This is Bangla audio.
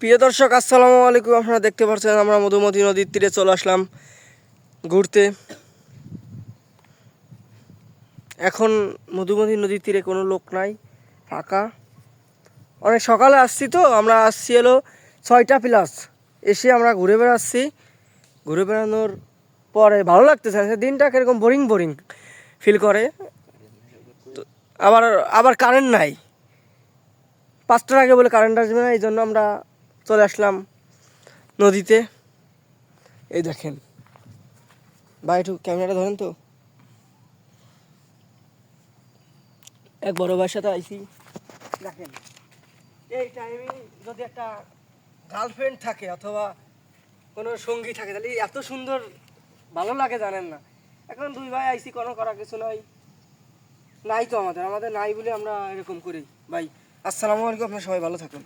প্রিয় দর্শক, আসসালামু আলাইকুম। আপনারা দেখতে পাচ্ছেন আমরা মধুমতি নদীর তীরে চলে আসলাম ঘুরতে। এখন মধুমতি নদীর তীরে কোনো লোক নাই, ফাঁকা। অনেক সকালে আসছি তো, আমরা আসছি এলো ছয়টা প্লাস এসে আমরা ঘুরে বেড়াচ্ছি। ঘুরে বেড়ানোর পরে ভালো লাগতেছে না, দিনটা কীরকম বোরিং বোরিং ফিল করে। আবার আবার কারেন্ট নাই। পাঁচটার আগে বলে কারেন্ট আসবে না এই জন্য আমরা চলে আসলাম নদীতে। এই দেখেন। ভাই, একটু ক্যামেরাটা ধরেন তো। এক বড় ভাইয়ের সাথে আইসি দেখেন। এই টাইমে যদি একটা গার্লফ্রেন্ড থাকে অথবা কোনো সঙ্গী থাকে, তাহলে এত সুন্দর ভালো লাগে জানেন না। এখন দুই ভাই আইসি কোনো করা কিছু নাই। নাই তো আমাদের। আমাদের নাই বলে আমরা এরকম করি। ভাই, আসসালামু আলাইকুম, আপনার সবাই ভালো থাকুন।